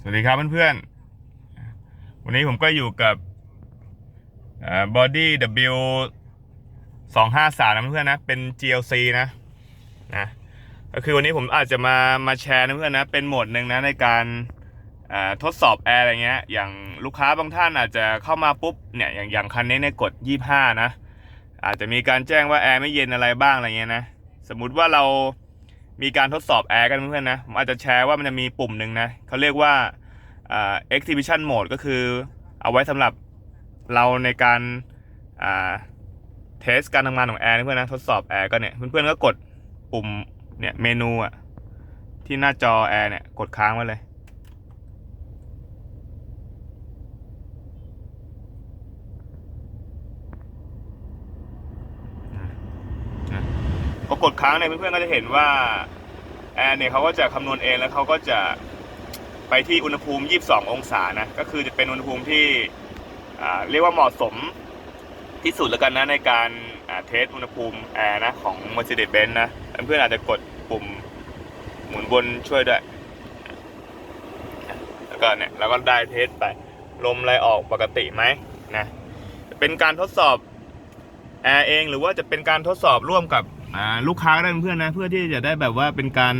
สวัสดีครับเพื่อนๆ วันนี้ผมก็อยู่กับบอดี้ W สองห้าสามนะเพื่อนนะ เป็น GLC นะนะ ก็คือวันนี้ผมอาจจะมามาแชร์นะเพื่อนนะ เป็นโหมดหนึ่งนะในการทดสอบแอร์อะไรเงี้ย อย่างลูกค้าบางท่านอาจจะเข้ามาปุ๊บเนี่ยอย่างอย่างคันนี้เนี่ยกดยี่ห้านะ อาจจะมีการแจ้งว่าแอร์ไม่เย็นอะไรบ้างอะไรเงี้ยนะ สมมุติว่าเรา มีการทดสอบแอร์กันเพื่อนๆนะผมอาจจะแชร์ว่ามันจะมีปุ่มหนึ่งนะเขาเรียกว่าอ่า exhibition mode ก็คือเอาไว้สำหรับเราในการเทสการทำงานของแอร์เพื่อนนะทดสอบแอร์ก็เนี่ยเพื่อนๆก็กดปุ่มเนี่ยเมนูอะที่หน้าจอแอร์เนี่ยกดค้างไว้เลย พอกดค้างเนี่ยเพื่อนๆก็จะเห็นว่าแอร์เนี่ยเขาก็จะคำนวณเองแล้วเขาก็จะไปที่อุณหภูมิ 22 องศานะ ก็คือจะเป็นอุณหภูมิที่เรียกว่าเหมาะสมที่สุดแล้วกันนะในการเทสอุณหภูมิแอร์นะของ Mercedes-Benz นะ เพื่อนๆอาจจะกดปุ่มหมุนวนช่วยด้วย แล้วก็เนี่ยเราก็ได้เทสไป ลมอะไรออกปกติไหมนะ เป็นการทดสอบแอร์เองหรือว่าจะเป็นการทดสอบร่วมกับ ลูกค้าก็ได้เพื่อนนะ เพื่อที่จะได้แบบว่าเป็นการ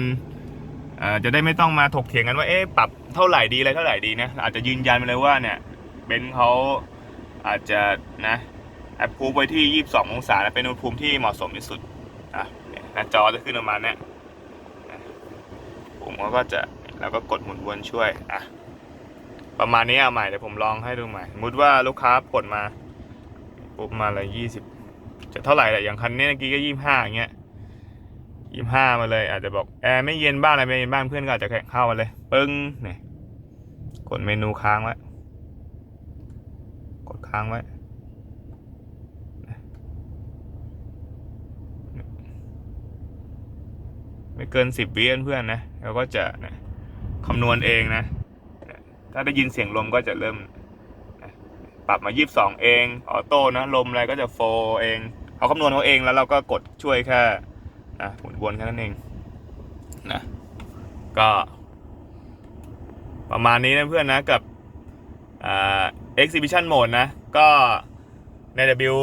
จะได้ไม่ต้องมาถกเถียงกันว่าเอ๊ะปรับเท่าไหร่ดีอะไรเท่าไหร่ดีนะอาจจะยืนยันไปเลยว่าเนี่ยเบนซ์เขาอาจจะนะแอปพูไว้ที่ 22 องศาเป็นอุณหภูมิที่เหมาะสมที่สุดอะหน้าจอจะขึ้นประมาณนี้ผมก็จะแล้วก็กดหมุนวนช่วยอะประมาณนี้เอาใหม่เดี๋ยวผมลองให้ดูใหม่สมมติว่าลูกค้ากดมาปุ๊บมาเลยยี่สิบ จะเท่าไหร่แหละอย่างคันนี้เมื่อกี้ก็ยี่ห้าอย่างเงี้ยยี่ห้ามาเลย อาจจะบอกแอร์ไม่เย็นบ้างอะไรไม่เย็นบ้างเพื่อนก็อาจจะเข้ามาเลยปึ้งเนี่ยกดเมนูค้างไว้กดค้างไว้ไม่เกินสิบวิเพื่อนนะเราก็จะนะคำนวณเองนะ ถ้าได้ยินเสียงลมก็จะเริ่ม ปรับมา 22 เอง ออโต้นะ ลมอะไรก็จะโฟเอง เขาคำนวณเขาเองแล้วเราก็กดช่วยแค่นะหมุนวนแค่นั้นเองนะก็ประมาณนี้นะเพื่อนนะกับเอ่า exhibition mode นะ ก็ใน W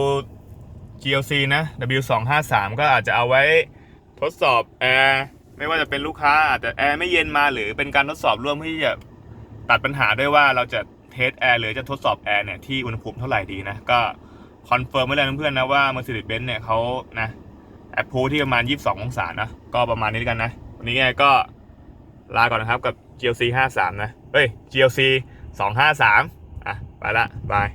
GLC นะ W 2 5 3 ก็อาจจะเอาไว้ทดสอบแอร์ไม่ว่าจะเป็นลูกค้าอาจจะแอร์ไม่เย็นมาหรือเป็นการทดสอบร่วมที่จะตัดปัญหาด้วยว่าเราจะเทสแอร์หรือจะทดสอบแอร์เนี่ยที่อุณหภูมิเท่าไหร่ดีนะก็ คอนเฟิร์มไว้เลยเพื่อนๆนะว่า Mercedes-Benz เนี่ยเขานะแอปพูที่ประมาณ 22 องศานะก็ประมาณนี้กันนะ วันนี้ไงก็ลาก่อนนะครับกับ GLC 53 นะ เฮ้ย GLC 253 อะ ไปละบาย